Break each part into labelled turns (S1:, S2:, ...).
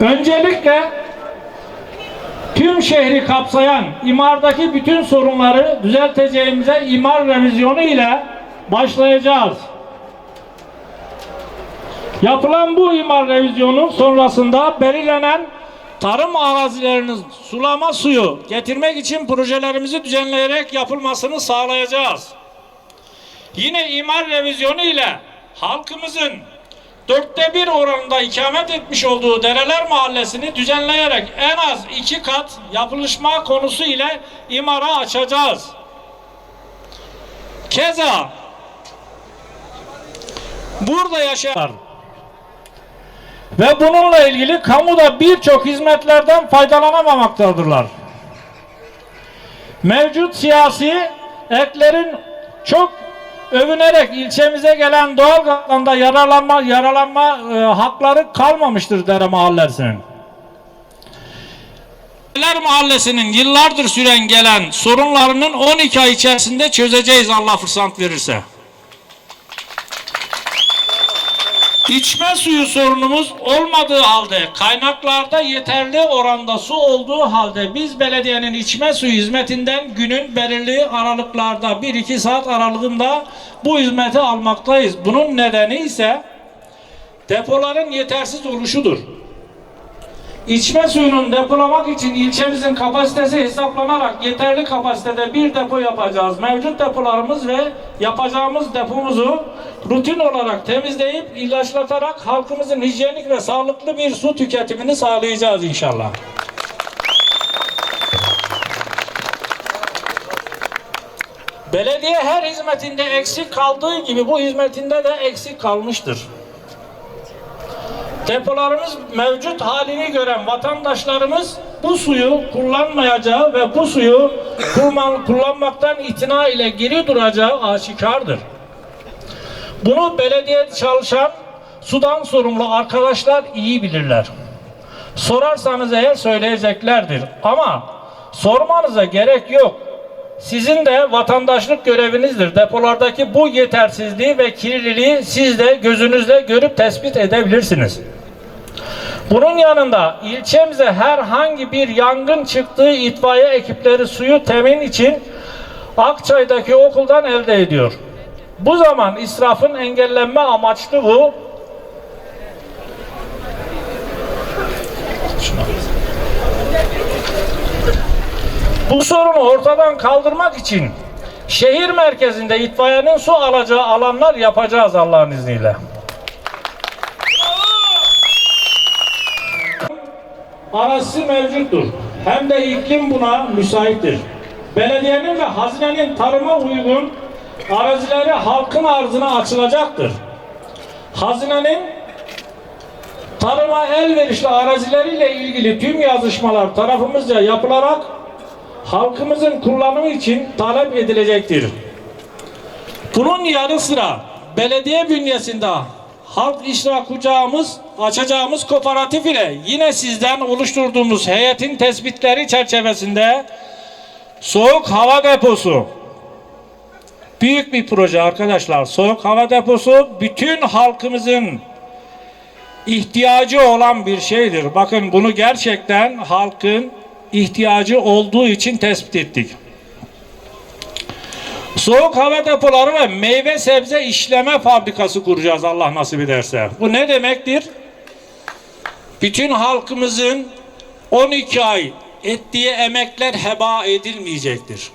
S1: Öncelikle tüm şehri kapsayan imardaki bütün sorunları düzelteceğimize imar revizyonu ile başlayacağız. Yapılan bu imar revizyonu sonrasında belirlenen tarım arazilerinin sulama suyu getirmek için projelerimizi düzenleyerek yapılmasını sağlayacağız. Yine imar revizyonu ile halkımızın dörtte bir oranında ikamet etmiş olduğu Dereler Mahallesi'ni düzenleyerek en az iki kat yapılışma konusu ile imara açacağız. Keza burada yaşayan ve bununla ilgili kamuda birçok hizmetlerden faydalanamamaktadırlar. Mevcut siyasi eklerin çok övünerek ilçemize gelen doğal gazdan yararlanma yaralanma e, hakları kalmamıştır Dere Mahallesi'nin. Dereler Mahallesi'nin yıllardır süren gelen sorunlarının 12 ay içerisinde çözeceğiz Allah fırsat verirse. İçme suyu sorunumuz olmadığı halde kaynaklarda yeterli oranda su olduğu halde biz belediyenin içme suyu hizmetinden günün belirli aralıklarda 1-2 saat aralığında bu hizmeti almaktayız. Bunun nedeni ise depoların yetersiz oluşudur. İçme suyunun depolamak için ilçemizin kapasitesi hesaplanarak yeterli kapasitede bir depo yapacağız. Mevcut depolarımız ve yapacağımız depomuzu rutin olarak temizleyip ilaçlatarak halkımızın hijyenik ve sağlıklı bir su tüketimini sağlayacağız inşallah. Belediye her hizmetinde eksik kaldığı gibi bu hizmetinde de eksik kalmıştır. Depolarımız mevcut halini gören vatandaşlarımız bu suyu kullanmayacağı ve bu suyu kullan- kullanmaktan itina ile geri duracağı aşikardır. Bunu belediye çalışan sudan sorumlu arkadaşlar iyi bilirler. Sorarsanız eğer söyleyeceklerdir. Ama sormanıza gerek yok. Sizin de vatandaşlık görevinizdir. Depolardaki bu yetersizliği ve kirliliği siz de gözünüzle görüp tespit edebilirsiniz. Bunun yanında ilçemize herhangi bir yangın çıktığı itfaiye ekipleri suyu temin için Akçay'daki okuldan elde ediyor. Bu zaman israfın engellenme amaçlı bu. Bu sorunu ortadan kaldırmak için şehir merkezinde itfaiyenin su alacağı alanlar yapacağız Allah'ın izniyle. Arazisi mevcuttur. Hem de iklim buna müsaittir. Belediyenin ve hazinenin tarıma uygun arazileri halkın arzına açılacaktır. Hazinenin tarıma elverişli arazileriyle ilgili tüm yazışmalar tarafımızca yapılarak halkımızın kullanımı için talep edilecektir. Bunun yanı sıra belediye bünyesinde halk iştirak kucağımız açacağımız kooperatif ile yine sizden oluşturduğumuz heyetin tespitleri çerçevesinde soğuk hava deposu büyük bir proje arkadaşlar. Soğuk hava deposu bütün halkımızın ihtiyacı olan bir şeydir. Bakın bunu gerçekten halkın ihtiyacı olduğu için tespit ettik. Soğuk hava depoları ve meyve sebze işleme fabrikası kuracağız Allah nasip ederse. Bu ne demektir? Bütün halkımızın 12 ay ettiği emekler heba edilmeyecektir.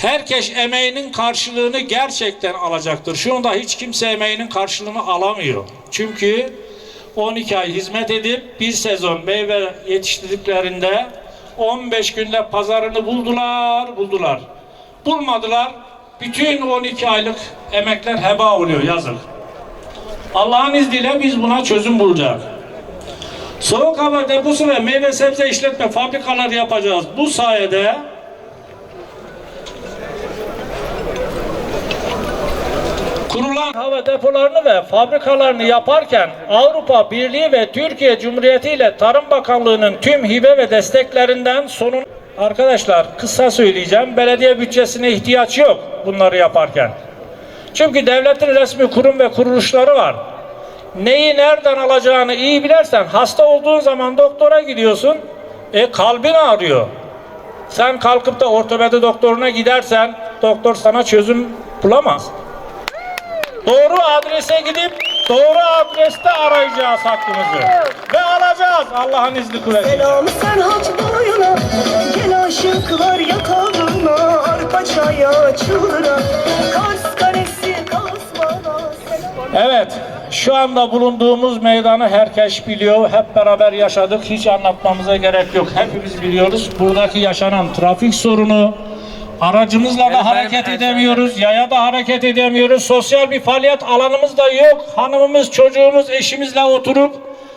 S1: Herkes emeğinin karşılığını gerçekten alacaktır. Şu anda hiç kimse emeğinin karşılığını alamıyor. Çünkü 12 ay hizmet edip bir sezon meyve yetiştirdiklerinde 15 günde pazarını buldular, buldular. Bulmadılar. Bütün 12 aylık emekler heba oluyor yazık. Allah'ın izniyle biz buna çözüm bulacağız. Soğuk hava deposu ve meyve sebze işletme fabrikaları yapacağız. Bu sayede kurulan hava depolarını ve fabrikalarını yaparken Avrupa Birliği ve Türkiye Cumhuriyeti ile Tarım Bakanlığı'nın tüm hibe ve desteklerinden sonun arkadaşlar kısa söyleyeceğim. Belediye bütçesine ihtiyaç yok bunları yaparken. Çünkü devletin resmi kurum ve kuruluşları var. neyi nereden alacağını iyi bilersen hasta olduğun zaman doktora gidiyorsun. E kalbin ağrıyor. Sen kalkıp da ortopedi doktoruna gidersen doktor sana çözüm bulamaz. Doğru adrese gidip doğru adreste arayacağız hakkımızı. Ve alacağız Allah'ın izni kuvvetiyle.
S2: Selam Serhaç boyuna Gel aşıklar yakavına Arpa çaya çığıra Kars kalesi
S1: Evet, şu anda bulunduğumuz meydanı herkes biliyor. Hep beraber yaşadık. Hiç anlatmamıza gerek yok. Hepimiz biliyoruz. Buradaki yaşanan trafik sorunu, aracımızla da hareket edemiyoruz, yaya da hareket edemiyoruz. Sosyal bir faaliyet alanımız da yok. Hanımımız, çocuğumuz, eşimizle oturup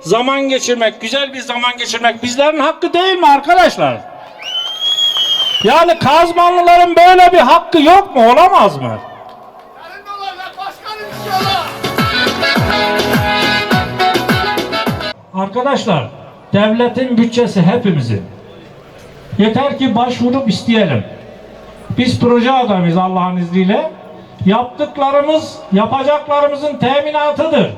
S1: zaman geçirmek, güzel bir zaman geçirmek bizlerin hakkı değil mi arkadaşlar? Yani Kazmanlıların böyle bir hakkı yok mu? Olamaz mı? Arkadaşlar, devletin bütçesi hepimizin. Yeter ki başvurup isteyelim. Biz proje adamıyız Allah'ın izniyle. Yaptıklarımız, yapacaklarımızın teminatıdır.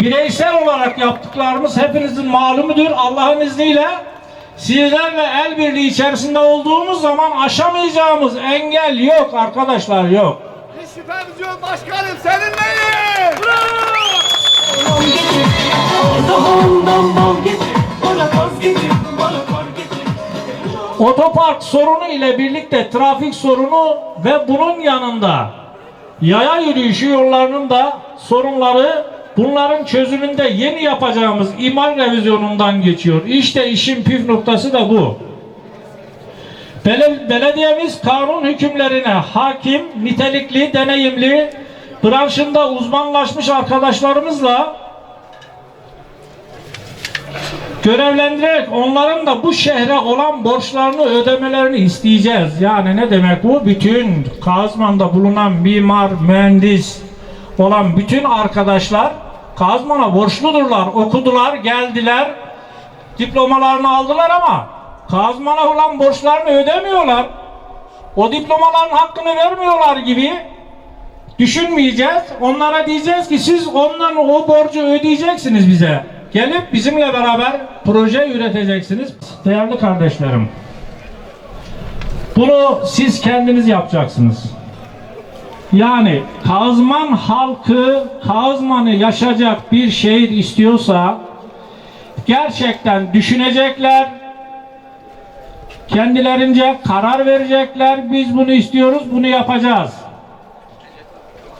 S1: Bireysel olarak yaptıklarımız hepinizin malumudur. Allah'ın izniyle sizlerle el birliği içerisinde olduğumuz zaman aşamayacağımız engel yok arkadaşlar yok.
S3: Hiç şüphemiz yok başkanım seninleyiz.
S2: Bal
S1: Otopark sorunu ile birlikte trafik sorunu ve bunun yanında yaya yürüyüşü yollarının da sorunları bunların çözümünde yeni yapacağımız imar revizyonundan geçiyor. İşte işin püf noktası da bu. Bele- belediyemiz kanun hükümlerine hakim, nitelikli, deneyimli, branşında uzmanlaşmış arkadaşlarımızla görevlendirerek onların da bu şehre olan borçlarını ödemelerini isteyeceğiz. Yani ne demek bu? Bütün Kazman'da bulunan mimar, mühendis olan bütün arkadaşlar Kazman'a borçludurlar. Okudular, geldiler, diplomalarını aldılar ama Kazman'a olan borçlarını ödemiyorlar. O diplomaların hakkını vermiyorlar gibi düşünmeyeceğiz. Onlara diyeceğiz ki siz ondan o borcu ödeyeceksiniz bize. Gelip bizimle beraber proje üreteceksiniz. Değerli kardeşlerim. Bunu siz kendiniz yapacaksınız. Yani Kazman halkı Kazman'ı yaşayacak bir şehir istiyorsa gerçekten düşünecekler, kendilerince karar verecekler. Biz bunu istiyoruz, bunu yapacağız.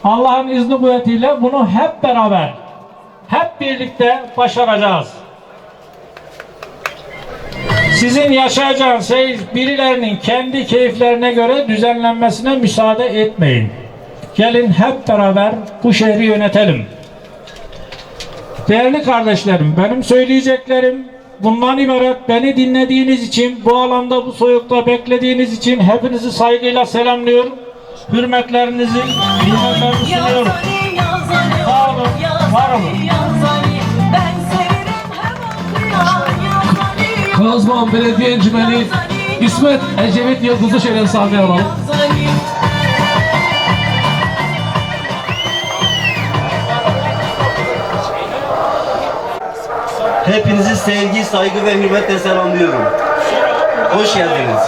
S1: Allah'ın izni kuvvetiyle bunu hep beraber, hep birlikte başaracağız. Sizin yaşayacağınız şey birilerinin kendi keyiflerine göre düzenlenmesine müsaade etmeyin. Gelin hep beraber bu şehri yönetelim. Değerli kardeşlerim, benim söyleyeceklerim bundan ibaret. Beni dinlediğiniz için, bu alanda, bu soyukta beklediğiniz için hepinizi saygıyla selamlıyorum. Hürmetlerinizi, hürmetlerimi sunuyorum. Sağ olun, var olun.
S4: Kazman Belediye Encümeni İsmet Ecevit Yıldızlı Şeren sahneye alalım.
S5: Hepinizi sevgi, saygı ve hürmetle selamlıyorum. Hoş geldiniz.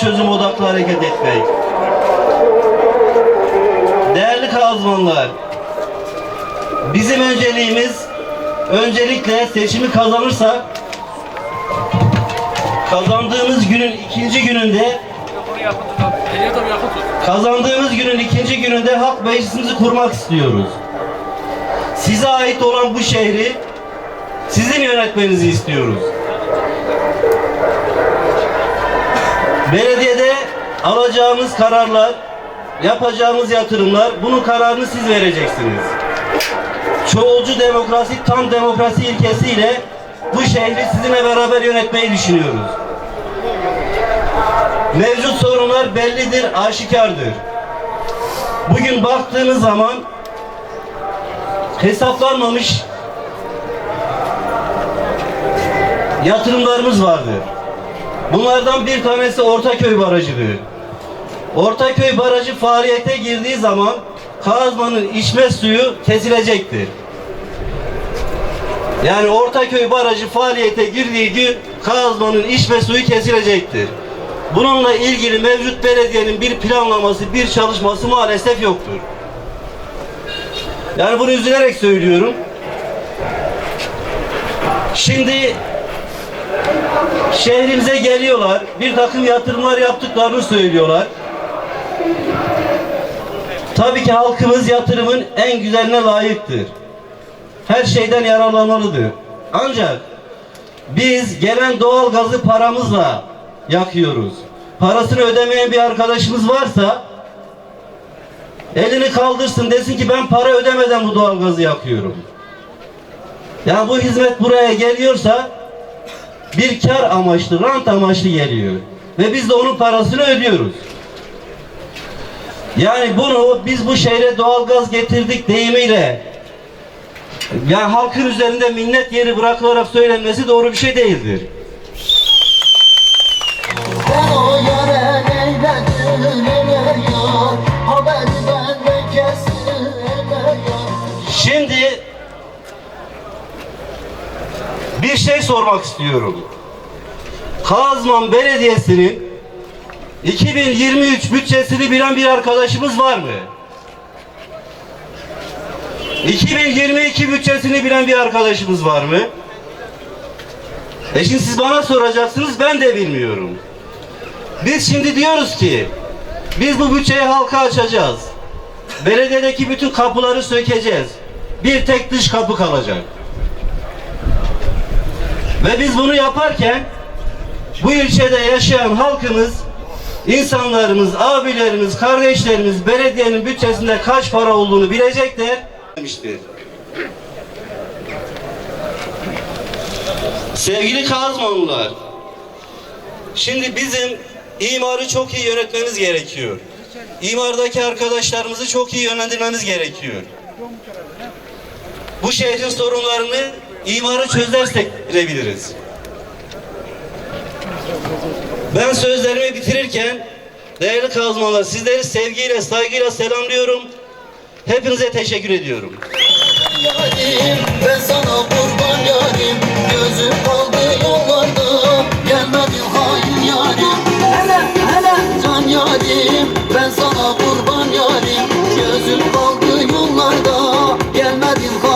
S5: Çözüm odaklı hareket etmek. Değerli Kazmanlar, bizim önceliğimiz öncelikle seçimi kazanırsak kazandığımız günün ikinci gününde kazandığımız günün ikinci gününde halk meclisimizi kurmak istiyoruz. Size ait olan bu şehri sizin yönetmenizi istiyoruz. Belediyede alacağımız kararlar, yapacağımız yatırımlar bunun kararını siz vereceksiniz çoğulcu demokrasi, tam demokrasi ilkesiyle bu şehri sizinle beraber yönetmeyi düşünüyoruz. Mevcut sorunlar bellidir, aşikardır. Bugün baktığınız zaman hesaplanmamış yatırımlarımız vardı. Bunlardan bir tanesi Ortaköy Barajı'dır. Ortaköy Barajı faaliyete girdiği zaman Kazman'ın içme suyu kesilecektir. Yani Ortaköy Barajı faaliyete girdiği gün Kazman'ın içme suyu kesilecektir. Bununla ilgili mevcut belediyenin bir planlaması, bir çalışması maalesef yoktur. Yani bunu üzülerek söylüyorum. Şimdi şehrimize geliyorlar, bir takım yatırımlar yaptıklarını söylüyorlar. Tabii ki halkımız yatırımın en güzeline layıktır. Her şeyden yararlanmalıdır. Ancak biz gelen doğal gazı paramızla yakıyoruz. Parasını ödemeyen bir arkadaşımız varsa elini kaldırsın desin ki ben para ödemeden bu doğal gazı yakıyorum. Yani bu hizmet buraya geliyorsa bir kar amaçlı, rant amaçlı geliyor. Ve biz de onun parasını ödüyoruz. Yani bunu biz bu şehre doğalgaz getirdik deyimiyle yani halkın üzerinde minnet yeri bırakılarak söylenmesi doğru bir şey değildir. Sormak istiyorum. Kazman Belediyesi'nin 2023 bütçesini bilen bir arkadaşımız var mı? 2022 bütçesini bilen bir arkadaşımız var mı? E şimdi siz bana soracaksınız ben de bilmiyorum. Biz şimdi diyoruz ki biz bu bütçeyi halka açacağız. Belediyedeki bütün kapıları sökeceğiz. Bir tek dış kapı kalacak. Ve biz bunu yaparken bu ilçede yaşayan halkımız, insanlarımız, abilerimiz, kardeşlerimiz belediyenin bütçesinde kaç para olduğunu bilecekler demiştir. Sevgili Kazmanlılar, şimdi bizim imarı çok iyi yönetmemiz gerekiyor. İmardaki arkadaşlarımızı çok iyi yönlendirmemiz gerekiyor. Bu şehrin sorunlarını imarı çözersek girebiliriz. Ben sözlerimi bitirirken değerli kazmalar sizleri sevgiyle, saygıyla selamlıyorum. Hepinize teşekkür ediyorum.
S6: Yarim, ben
S3: sana kurban yarim, gözüm kaldı yollarda, gelmedin hain yarim. Hele, hele. Can yarim, ben sana kurban yarim, gözüm kaldı yollarda, gelmedin hain